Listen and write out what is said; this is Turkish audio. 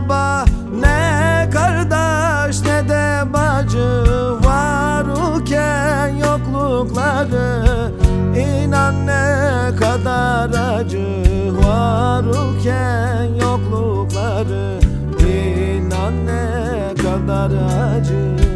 baba Ne kardeş ne de bacı Var uken yoklukları. İnan ne kadar acı Var uken yoklukları. İnan ne kadar acı